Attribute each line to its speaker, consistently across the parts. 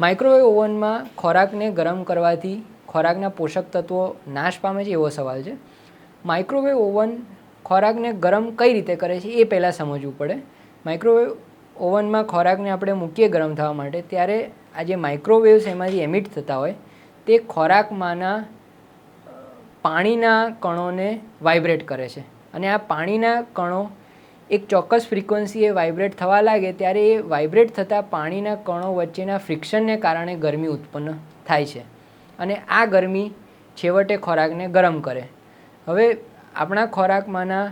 Speaker 1: Microwave ઓવનમાં ખોરાકને ગરમ કરવાથી ખોરાકના પોષક તત્વો નાશ પામે છે એવો સવાલ છે. માઇક્રોવેવ ઓવન ખોરાકને ગરમ કઈ રીતે કરે છે એ પહેલાં સમજવું પડે. માઇક્રોવેવ ઓવનમાં ખોરાકને આપણે મૂકીએ ગરમ થવા માટે ત્યારે આ જે માઇક્રોવેવ્સ એમાંથી એમિટ થતા હોય તે ખોરાકમાંના પાણીના કણોને વાઇબ્રેટ કરે છે. અને આ પાણીના કણો એક ચોક્કસ ફ્રિકવન્સીએ વાઇબ્રેટ થવા લાગે ત્યારે એ વાઇબ્રેટ થતાં પાણીના કણો વચ્ચેના ફ્રિક્શનને કારણે ગરમી ઉત્પન્ન થાય છે. અને આ ગરમી છેવટે ખોરાકને ગરમ કરે. હવે આપણા ખોરાકમાંના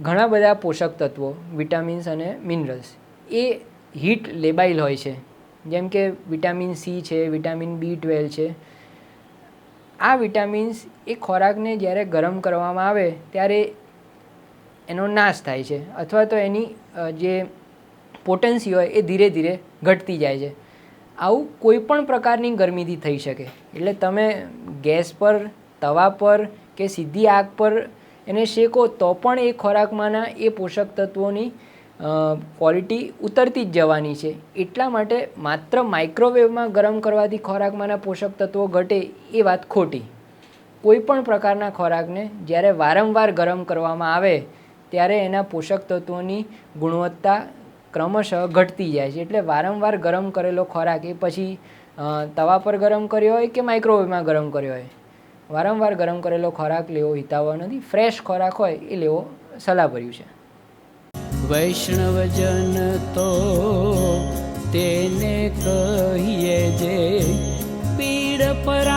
Speaker 1: ઘણા બધા પોષક તત્વો વિટામિન્સ અને મિનરલ્સ એ હીટ લેબાઇલ હોય છે. જેમ કે વિટામિન સી છે વિટામિન બી ટ્વેલ્વ છે. આ વિટામિન્સ એ ખોરાકને જ્યારે ગરમ કરવામાં આવે ત્યારે એનો નાશ થાય છે. અથવા તો એની જે પોટેન્સી હોય એ ધીરે ધીરે ઘટતી જાય છે. આવું કોઈ પણ પ્રકારની ગરમીથી થઈ શકે. એટલે તમે ગેસ પર, તવા પર કે સીધી આગ પર એને શેકો તો પણ એ ખોરાકમાંના એ પોષક તત્વોની ક્વોલિટી ઉતરતી જ જવાની છે. એટલા માટે માત્ર માઇક્રોવેવમાં ગરમ કરવાથી ખોરાકમાંના પોષક તત્વો ઘટે એ વાત ખોટી. કોઈ પણ પ્રકારના ખોરાકને જ્યારે વારંવાર ગરમ કરવામાં આવે ત્યારે એના પોષક તત્વોની ગુણવત્તા ક્રમશઃ ઘટતી જાય છે. એટલે વારંવાર ગરમ કરેલો ખોરાક એ પછી તવા પર ગરમ કર્યો હોય કે માઇક્રોવેવમાં ગરમ કર્યો હોય? વારંવાર ગરમ કરેલો ખોરાક લેવો હિતાવહ નથી. ફ્રેશ ખોરાક હોય એ લેવો સલાહભર્યું છે.
Speaker 2: વૈષ્ણવજન તો તેને કહીએ જે, પીડ પરાઈ